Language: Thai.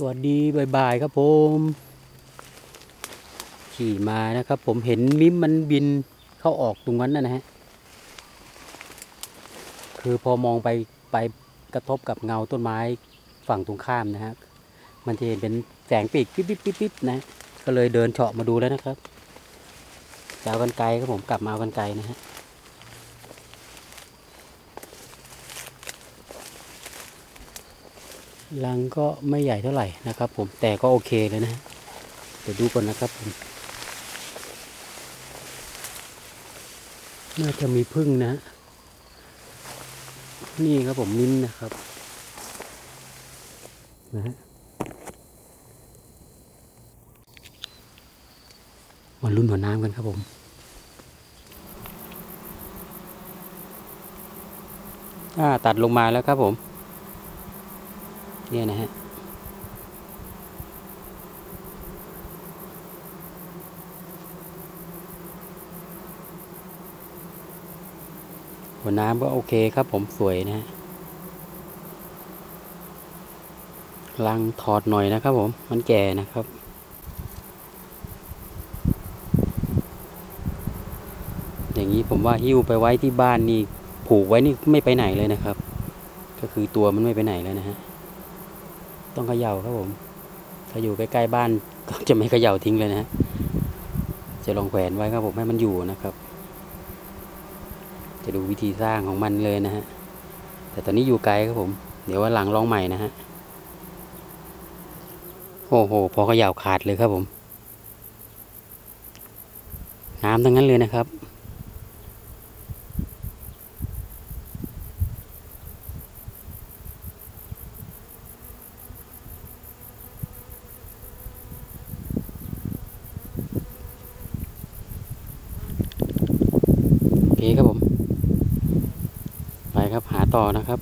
สวัสดีบ่ายๆครับผม ขี่มานะครับ ผมเห็นมิมมันบินเข้าออกตรงนั้นนะฮะ คือพอมองไปไปกระทบกับเงาต้นไม้ฝั่งตรงข้ามนะฮะ มันจะเห็นเป็นแสงปีกปิ๊บปิ๊บปิ๊บปิ๊บนะ ก็เลยเดินเฉาะมาดูแล้วนะครับจะเอากันไกลครับผมกลับมาเอากันไกลนะฮะ รังก็ไม่ใหญ่เท่าไหร่นะครับ ผมแต่ก็โอเคเลยนะเดี๋ยวดูก่อนนะครับผมน่าจะมีพึ่งนะ นี่ครับผมมิ้นนะครับนะฮะมาลุ้นหัวน้ำกันครับผมอ่าตัดลงมาแล้วครับผม เนี่ยนะฮะหัวน้ำก็โอเคครับผมสวยนะฮะลังถอดหน่อยนะครับผม มันแก่นะครับ อย่างนี้ผมว่าหิ้วไปไว้ที่บ้านนี่ผูกไว้นี่ไม่ไปไหนเลยนะครับ ก็คือตัวมันไม่ไปไหนแล้วนะฮะ ต้องเขย่าครับผม ถ้าอยู่ใกล้ๆบ้านก็จะไม่เขย่าทิ้งเลยนะฮะจะลองแขวนไว้ครับผมให้มันอยู่นะครับ จะดูวิธีสร้างของมันเลยนะฮะ แต่ตอนนี้อยู่ไกลครับผม เดี๋ยววันหลังลองใหม่นะฮะ โอ้โห พอเขย่าขาดเลยครับผม น้ำทั้งนั้นเลยนะครับ โอเคครับผม ไปครับหา ต่อนะครับ